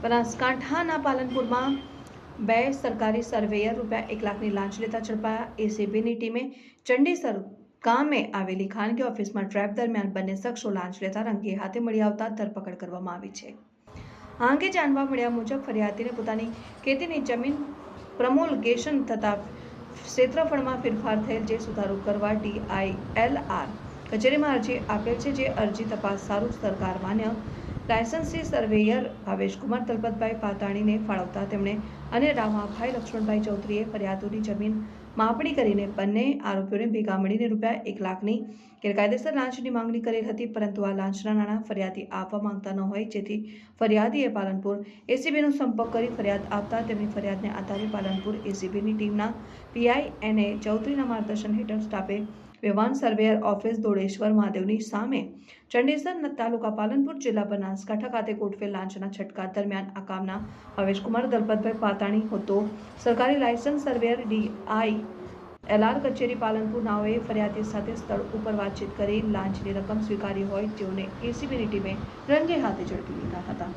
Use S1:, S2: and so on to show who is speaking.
S1: બનાસકાંઠાના પાલનપુરમાં બે સરકારી સર્વેયર રૂપિયા એક લાખની લાંચ લેતા ઝડપાયા. એસીબીની ટીમે ચંડીસર ગામે આવેલી ખાનગી ઓફિસમાં ટ્રેપ દરમિયાન બંને શખ્સો લાંચ લેતા રંગે હાથે મળી આવતા ધરપકડ કરવામાં આવી છે. આ અંગે જાણવા મળ્યા મુજબ ફરિયાદીને પોતાની ખેતીની જમીન પ્રમોલગેશન થતાં ક્ષેત્રફળમાં ફેરફાર થયેલ જે સુધારો કરવા ડીઆઈએલઆર કચેરીમાં અરજી આપેલ છે, જે અરજી તપાસ સારું સરકાર માન્ય લાયસન્સી સર્વેયર ભાવેશકુમાર તલપતભાઈ પાતાણીને ફાળવતા તેમણે અને રામાભાઈ લક્ષ્મણભાઈ ચૌધરીએ ફરિયાદોની જમીન માપણી કરીને બંને આરોપીઓને ભેગા મળીને રૂપિયા એક લાખની ગેરકાયદેસર લાંચની માંગણી કરેલ હતી, પરંતુ આ લાંચના નાણાં ફરિયાદી આપવા માંગતા ન હોય, જેથી ફરિયાદીએ પાલનપુર એસીબીનો સંપર્ક કરી ફરિયાદ આપતા તેમની ફરિયાદને આધારે પાલનપુર એસીબીની ટીમના પીઆઈ એને ચૌધરીના માર્ગદર્શન હેઠળ સ્ટાફે વ્યવહાન સર્વેયર ઓફિસ દોડેશ્વર મહાદેવની સામે ચંડેસર તાલુકા પાલનપુર જિલ્લા બનાસકાંઠા ખાતે ગોઠવેલ લાંચના છટકા દરમિયાન આ કામના હવેશકુમાર દલપતભાઈ પાતાણી હતો. સરકારી લાયસન્સ સર્વેયર ડીઆઈ એલઆર કચેરી પાલનપુર નાઓએ ફરિયાદી સાથે સ્થળ ઉપર વાતચીત કરી લાંચની રકમ સ્વીકારી હોય તેઓને એસીબીની ટીમે રંગે હાથે ઝડપી લીધા હતા.